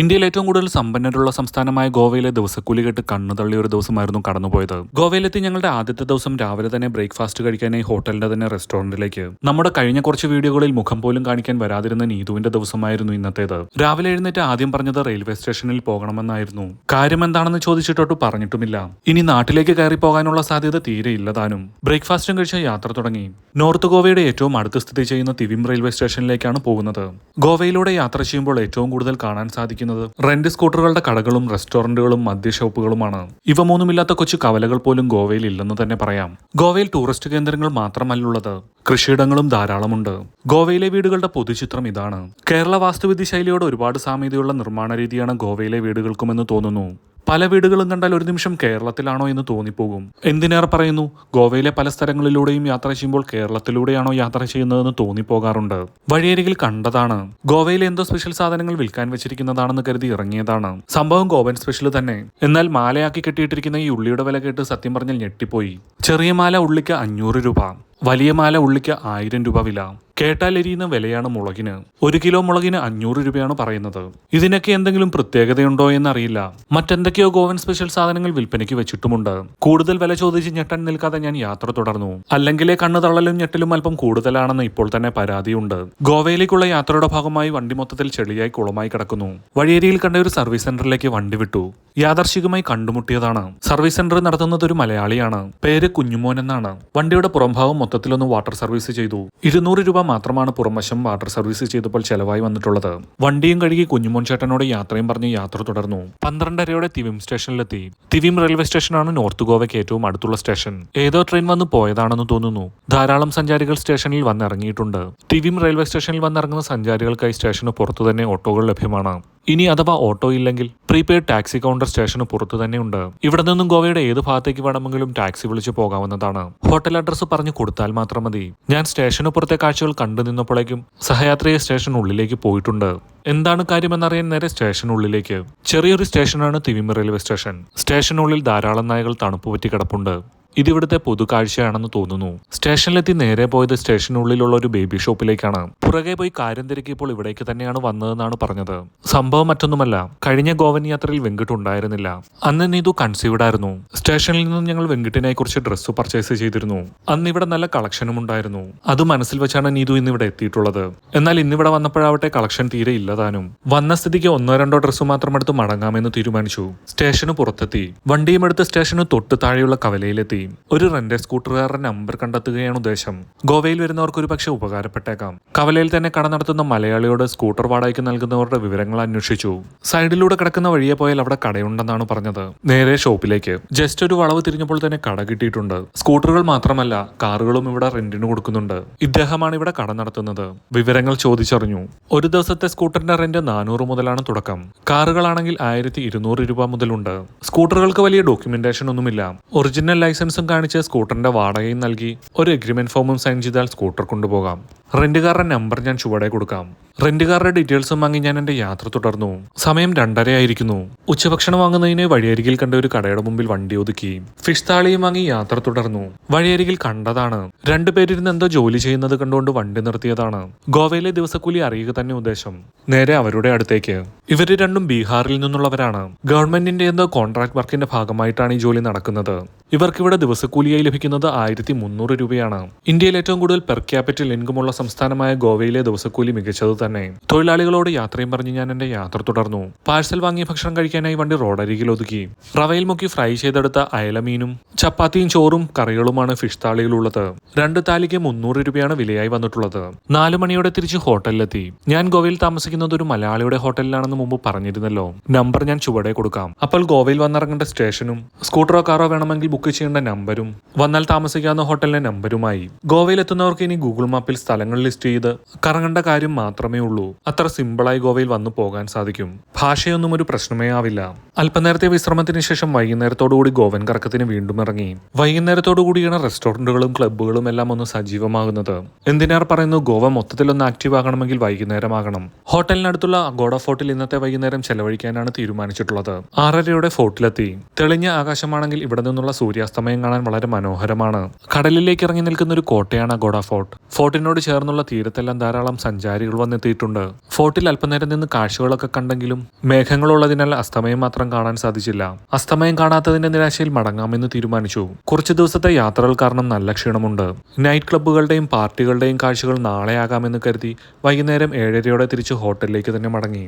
ഇന്ത്യയിൽ ഏറ്റവും കൂടുതൽ സമ്പന്നരുള്ള സംസ്ഥാനമായ ഗോവയിലെ ദിവസക്കൂലി കെട്ട് കണ്ണു തള്ളിയ ഒരു ദിവസമായിരുന്നു കടന്നുപോയത്. ഗോവയിലെത്തി ഞങ്ങളുടെ ആദ്യത്തെ ദിവസം രാവിലെ തന്നെ ബ്രേക്ക്ഫാസ്റ്റ് കഴിക്കാനായി ഹോട്ടലിന്റെ തന്നെ റെസ്റ്റോറന്റിലേക്ക്. നമ്മുടെ കഴിഞ്ഞ കുറച്ച് വീഡിയോകളിൽ മുഖം പോലും കാണിക്കാൻ വരാതിരുന്ന നീതുവിന്റെ ദിവസമായിരുന്നു ഇന്നത്തേത്. രാവിലെ എഴുന്നേറ്റ് ആദ്യം പറഞ്ഞത് റെയിൽവേ സ്റ്റേഷനിൽ പോകണമെന്നായിരുന്നു. കാര്യം എന്താണെന്ന് ചോദിച്ചിട്ടോട്ട് പറഞ്ഞിട്ടുമില്ല. ഇനി നാട്ടിലേക്ക് കയറി പോകാനുള്ള സാധ്യത തീരെ ഇല്ലതാനും ബ്രേക്ക്ഫാസ്റ്റും കഴിച്ച യാത്ര തുടങ്ങി. നോർത്ത് ഗോവയുടെ ഏറ്റവും അടുത്ത് സ്ഥിതി ചെയ്യുന്ന തിവിം റെയിൽവേ സ്റ്റേഷനിലേക്കാണ് പോകുന്നത്. ഗോവയിലൂടെ യാത്ര ചെയ്യുമ്പോൾ ഏറ്റവും കൂടുതൽ കാണാൻ സാധിക്കുന്നത് റെന്റ് സ്കൂട്ടറുകളുടെ കടകളും റെസ്റ്റോറന്റുകളും മദ്യഷോപ്പുകളുമാണ് ഇവ മൂന്നുമില്ലാത്ത കൊച്ചു കവലകൾ പോലും ഗോവയിൽ ഇല്ലെന്ന് തന്നെ പറയാം. ഗോവയിൽ ടൂറിസ്റ്റ് കേന്ദ്രങ്ങൾ മാത്രമല്ലുള്ളത്. കൃഷിയിടങ്ങളും ധാരാളമുണ്ട്. ഗോവയിലെ വീടുകളുടെ പൊതുചിത്രം ഇതാണ്. കേരള വാസ്തുവിദ്യ ശൈലിയോട് ഒരുപാട് സാമ്യതയുള്ള നിർമ്മാണ രീതിയാണ് ഗോവയിലെ വീടുകൾക്കുമെന്ന് തോന്നുന്നു. പല വീടുകളും കണ്ടാൽ ഒരു നിമിഷം കേരളത്തിലാണോ എന്ന് തോന്നിപ്പോകും. എന്തിനേറെ പറയുന്നു? ഗോവയിലെ പല സ്ഥലങ്ങളിലൂടെയും യാത്ര ചെയ്യുമ്പോൾ കേരളത്തിലൂടെയാണോ യാത്ര ചെയ്യുന്നതെന്ന് തോന്നിപ്പോകാറുണ്ട്. വഴിയരികിൽ കണ്ടതാണ്. ഗോവയിലെ എന്തോ സ്പെഷ്യൽ സാധനങ്ങൾ വിൽക്കാൻ വെച്ചിരിക്കുന്നതാണെന്ന് കരുതി ഇറങ്ങിയതാണ്. സംഭവം ഗോവൻ സ്പെഷ്യൽ തന്നെ. എന്നാൽ മാലയാക്കി കെട്ടിയിട്ടിരിക്കുന്ന ഈ ഉള്ളിയുടെ വില കേട്ട് സത്യം പറഞ്ഞാൽ ഞെട്ടിപ്പോയി. ചെറിയ മാല ഉള്ളിക്ക് അഞ്ഞൂറ് രൂപ. വലിയ മാല ഉള്ളിക്ക് ആയിരം രൂപ വില. കേട്ടാൽ എരിയുന്ന വിലയാണ് മുളകിന്. ഒരു കിലോ മുളകിന് അഞ്ഞൂറ് രൂപയാണ് പറയുന്നത്. ഇതിനൊക്കെ എന്തെങ്കിലും പ്രത്യേകതയുണ്ടോ എന്നറിയില്ല. മറ്റെന്തൊക്കെയോ ഗോവൻ സ്പെഷ്യൽ സാധനങ്ങൾ വിൽപ്പനയ്ക്ക് വെച്ചിട്ടുമുണ്ട്. കൂടുതൽ വില ചോദിച്ച് ഞെട്ടാൻ നിൽക്കാതെ ഞാൻ യാത്ര തുടർന്നു. അല്ലെങ്കിലേ കണ്ണു തള്ളലും ഞെട്ടലും അല്പം കൂടുതലാണെന്ന് ഇപ്പോൾ തന്നെ പരാതിയുണ്ട്. ഗോവയിലേക്കുള്ള യാത്രയുടെ ഭാഗമായി വണ്ടി മൊത്തത്തിൽ ചെളിയായി കുളമായി കിടക്കുന്നു. വഴിയേരിയിൽ കണ്ട ഒരു സർവീസ് സെന്ററിലേക്ക് വണ്ടി വിട്ടു. യാദർശികമായി കണ്ടുമുട്ടിയതാണ്. സർവീസ് സെന്റർ നടത്തുന്നത് ഒരു മലയാളിയാണ്. പേര് കുഞ്ഞുമോൻ എന്നാണ്. വണ്ടിയുടെ പുറംഭാഗം മൊത്തത്തിലൊന്ന് വാട്ടർ സർവീസ് ചെയ്തു. ഇരുന്നൂറ് രൂപ മാത്രമാണ് പുറംവശം വാട്ടർ സർവീസ് ചെയ്തപ്പോൾ ചെലവായി വന്നിട്ടുള്ളത്. വണ്ടിയും കഴുകി കുഞ്ഞുമോൻ ചേട്ടനോട് യാത്രയും പറഞ്ഞ് യാത്ര തുടർന്നു. പന്ത്രണ്ടരയോടെ തിവിം സ്റ്റേഷനിലെത്തി. തിവിം റെയിൽവേ സ്റ്റേഷനാണ് നോർത്ത് ഗോവയ്ക്ക് ഏറ്റവും അടുത്തുള്ള സ്റ്റേഷൻ. ഏതോ ട്രെയിൻ വന്ന് പോയതാണെന്ന് തോന്നുന്നു. ധാരാളം സഞ്ചാരികൾ സ്റ്റേഷനിൽ വന്നിറങ്ങിയിട്ടുണ്ട്. തിവിം റെയിൽവേ സ്റ്റേഷനിൽ വന്നിറങ്ങുന്ന സഞ്ചാരികൾക്കായി സ്റ്റേഷന് പുറത്തു തന്നെ ഓട്ടോകൾ ലഭ്യമാണ്. ഇനി അഥവാ ഓട്ടോ ഇല്ലെങ്കിൽ പ്രീപെയ്ഡ് ടാക്സി കൗണ്ടർ സ്റ്റേഷന് പുറത്തു തന്നെ ഉണ്ട്. ഇവിടെ നിന്നും ഗോവയുടെ ഏത് ഭാഗത്തേക്ക് വേണമെങ്കിലും ടാക്സി വിളിച്ചു പോകാവുന്നതാണ്. ഹോട്ടൽ അഡ്രസ്സ് പറഞ്ഞു കൊടുത്താൽ മാത്രം മതി. ഞാൻ സ്റ്റേഷന് പുറത്തെ കാഴ്ചകൾ കണ്ടു നിന്നപ്പോഴേക്കും സഹയാത്രിയെ സ്റ്റേഷൻ ഉള്ളിലേക്ക് പോയിട്ടുണ്ട്. എന്താണ് കാര്യമെന്നറിയാൻ നേരെ സ്റ്റേഷനുള്ളിലേക്ക് ചെറിയൊരു സ്റ്റേഷനാണ് തിവിമ റെയിൽവേ സ്റ്റേഷൻ സ്റ്റേഷനുള്ളിൽ ധാരാളം നായകൾ തണുപ്പ് പറ്റി കിടപ്പുണ്ട്. ഇതിവിടുത്തെ പൊതു കാഴ്ചയാണെന്ന് തോന്നുന്നു. സ്റ്റേഷനിലെത്തി നേരെ പോയത് സ്റ്റേഷനുള്ളിലുള്ള ഒരു ബേബി ഷോപ്പിലേക്കാണ്. പുറകെ പോയി കാര്യം തിരക്കിയപ്പോൾ ഇവിടേക്ക് തന്നെയാണ് വന്നതെന്നാണ് പറഞ്ഞത്. സംഭവം മറ്റൊന്നുമല്ല. കഴിഞ്ഞ ഗോവൻ യാത്രയിൽ വെങ്കിട്ട് ഉണ്ടായിരുന്നില്ല. അന്ന് നീതു കൺസീവ്ഡ് ആയിരുന്നു. സ്റ്റേഷനിൽ നിന്നും ഞങ്ങൾ വെങ്കിട്ടിനെ കുറിച്ച് ഡ്രസ്സ് പർച്ചേസ് ചെയ്തിരുന്നു. അന്ന് ഇവിടെ നല്ല കളക്ഷനും ഉണ്ടായിരുന്നു. അത് മനസ്സിൽ വെച്ചാണ് നീതു ഇന്ന് ഇവിടെ എത്തിയിട്ടുള്ളത്. എന്നാൽ ഇന്നിവിടെ വന്നപ്പോഴാവട്ടെ കളക്ഷൻ തീരെ ഇല്ലതാനും വന്ന സ്ഥിതിക്ക് ഒന്നോ രണ്ടോ ഡ്രസ്സ് മാത്രം എടുത്ത് മടങ്ങാമെന്ന് തീരുമാനിച്ചു. സ്റ്റേഷന് പുറത്തെത്തി. വണ്ടിയും എടുത്ത് സ്റ്റേഷന് തൊട്ട് താഴെയുള്ള കവലയിലെത്തി. ഒരു റെന്റൽ സ്കൂട്ടറുകാരുടെ നമ്പർ കണ്ടെത്തുകയാണ് ഉദ്ദേശം. ഗോവയിൽ വരുന്നവർക്ക് ഒരു പക്ഷെ ഉപകാരപ്പെട്ടേക്കാം. കവലയിൽ തന്നെ കട നടത്തുന്ന മലയാളിയോട് സ്കൂട്ടർ വാടകയ്ക്ക് നൽകുന്നവരുടെ വിവരങ്ങൾ അന്വേഷിച്ചു. സൈഡിലൂടെ കിടക്കുന്ന വഴിയെ പോയാൽ അവിടെ കടയുണ്ടെന്നാണ് പറഞ്ഞത്. നേരെ ഷോപ്പിലേക്ക്. ജസ്റ്റ് ഒരു വളവ് തിരിഞ്ഞപ്പോൾ തന്നെ കട കിട്ടിയിട്ടുണ്ട്. സ്കൂട്ടറുകൾ മാത്രമല്ല കാറുകളും ഇവിടെ റെന്റിന് കൊടുക്കുന്നുണ്ട്. ഇദ്ദേഹമാണ് ഇവിടെ കട നടത്തുന്നത്. വിവരങ്ങൾ ചോദിച്ചറിഞ്ഞു. ഒരു ദിവസത്തെ സ്കൂട്ടറിന്റെ റെന്റ് നാനൂറ് മുതലാണ് തുടക്കം. കാറുകളാണെങ്കിൽ ആയിരത്തി ഇരുന്നൂറ് രൂപ മുതലുണ്ട്. സ്കൂട്ടറുകൾക്ക് വലിയ ഡോക്യുമെന്റേഷൻ ഒന്നുമില്ല ഒറിജിനൽ ലൈസൻസും കാണിച്ച് സ്കൂട്ടറിന്റെ വാടകയും നൽകി. ഒരു എഗ്രിമെന്റ് ഫോമും സൈൻ ചെയ്താൽ സ്കൂട്ടർ കൊണ്ടുപോകാം. റെന്റുകാരുടെ നമ്പർ ഞാൻ ചുവടെ കൊടുക്കാം. റെന്റുകാരുടെ ഡീറ്റെയിൽസും വാങ്ങി ഞാൻ എന്റെ യാത്ര തുടർന്നു. സമയം രണ്ടരയായിരിക്കുന്നു. ഉച്ചഭക്ഷണം വാങ്ങുന്നതിന് വഴിയരികിൽ കണ്ട ഒരു കടയുടെ മുമ്പിൽ വണ്ടി ഒതുക്കി. ഫിഷ് താളിയും വാങ്ങി യാത്ര തുടർന്നു. വഴിയരികിൽ കണ്ടതാണ്. രണ്ടുപേരിരുന്ന് എന്തോ ജോലി ചെയ്യുന്നത് കണ്ടുകൊണ്ട് വണ്ടി നിർത്തിയതാണ്. ഗോവയിലെ ദിവസക്കൂലി അറിയുക തന്നെ ഉദ്ദേശം. നേരെ അവരുടെ അടുത്തേക്ക്. ഇവർ രണ്ടും ബീഹാറിൽ നിന്നുള്ളവരാണ്. ഗവൺമെന്റിന്റെ എന്തോ കോൺട്രാക്ട് വർക്കിന്റെ ഭാഗമായിട്ടാണ് ഈ ജോലി നടക്കുന്നത്. ഇവർക്കിവിടെ ദിവസക്കൂലിയായി ലഭിക്കുന്നത് ആയിരത്തി മുന്നൂറ് രൂപയാണ്. ഇന്ത്യയിൽ ഏറ്റവും കൂടുതൽ പെർ ക്യാപിറ്റൽ ഇൻകമുള്ള സംസ്ഥാനമായ ഗോവയിലെ ദിവസക്കൂലി മികച്ചത് തന്നെ. തൊഴിലാളികളോട് യാത്രയും പറഞ്ഞ് ഞാൻ എന്റെ യാത്ര തുടർന്നു. പാഴ്സൽ വാങ്ങിയ ഭക്ഷണം കഴിക്കാനായി വണ്ടി റോഡരികിൽ ഒതുക്കി. റവയിൽ മുക്കി ഫ്രൈ ചെയ്തെടുത്ത അയലമീനും ചപ്പാത്തിയും ചോറും കറികളുമാണ് ഫിഷ് താളികളുള്ളത് രണ്ട് താലിക്ക് മുന്നൂറ് രൂപയാണ് വിലയായി വന്നിട്ടുള്ളത്. നാലു മണിയോടെ തിരിച്ച് ഹോട്ടലിലെത്തി. ഞാൻ ഗോവയിൽ താമസിക്കുന്നത് ഒരു മലയാളിയുടെ ഹോട്ടലിലാണെന്ന് മുമ്പ് പറഞ്ഞിരുന്നല്ലോ. നമ്പർ ഞാൻ ചുവടെ കൊടുക്കാം. അപ്പോൾ ഗോവയിൽ വന്നിറങ്ങേണ്ട സ്റ്റേഷനും സ്കൂട്ടറോ കാറോ വേണമെങ്കിൽ ബുക്ക് ചെയ്യേണ്ട നമ്പരും വന്നാൽ താമസിക്കാവുന്ന ഹോട്ടലിന്റെ നമ്പരുമായി. ഗോവയിൽ എത്തുന്നവർക്ക് ഇനി ഗൂഗിൾ മാപ്പിൽ സ്ഥലങ്ങൾ ലിസ്റ്റ് ചെയ്ത് കറങ്ങേണ്ട കാര്യം മാത്രമേ ഉള്ളൂ അത്ര സിമ്പിളായി ഗോവയിൽ വന്നു പോകാൻ സാധിക്കും. ഭാഷയൊന്നും ഒരു പ്രശ്നമേ ആവില്ല. അല്പനേരത്തെ വിശ്രമത്തിന് ശേഷം വൈകുന്നേരത്തോടുകൂടി ഗോവൻ കറക്കത്തിന് വീണ്ടും ഇറങ്ങി. വൈകുന്നേരത്തോടുകൂടിയാണ് റെസ്റ്റോറന്റുകളും ക്ലബ്ബുകളും എല്ലാം ഒന്ന് സജീവമാകുന്നത്. എന്തിനാർ പറയുന്നു ഗോവ മൊത്തത്തിലൊന്ന് ആക്റ്റീവ് ആകണമെങ്കിൽ വൈകുന്നേരമാകണം. ഹോട്ടലിനടുത്തുള്ള അഗോഡ ഫോർട്ടിൽ ഇന്നത്തെ വൈകുന്നേരം ചെലവഴിക്കാനാണ് തീരുമാനിച്ചിട്ടുള്ളത്. ആറരയോടെ ഫോർട്ടിലെത്തി. തെളിഞ്ഞ ആകാശമാണെങ്കിൽ ഇവിടെ നിന്നുള്ള സൂര്യാസ്തമയം കാണാൻ വളരെ മനോഹരമാണ്. കടലിലേക്ക് ഇറങ്ങി നിൽക്കുന്ന ഒരു കോട്ടയാണ് അഗോഡ ഫോർട്ട്. ഫോർട്ടിനോട് ചേർന്നുള്ള തീരത്തെല്ലാം ധാരാളം സഞ്ചാരികൾ വന്നെത്തിയിട്ടുണ്ട് ഫോർട്ടിൽ അല്പനേരം നിന്ന് കാഴ്ചകളൊക്കെ കണ്ടെങ്കിലും മേഘങ്ങളുള്ളതിനാൽ അസ്തമയം മാത്രം കാണാൻ സാധിച്ചില്ല. അസ്തമയം കാണാത്തതിന്റെ നിരാശയിൽ മടങ്ങാമെന്ന് തീരുമാനിച്ചു. കുറച്ചു ദിവസത്തെ യാത്രകൾ കാരണം നല്ല ക്ഷീണമുണ്ട്. നൈറ്റ് ക്ലബ്ബുകളുടെയും പാർട്ടികളുടെയും കാഴ്ചകൾ നാളെയാകാമെന്ന് കരുതി വൈകുന്നേരം ഏഴരയോടെ തിരിച്ച് ഹോട്ടലിലേക്ക് തന്നെ മടങ്ങി.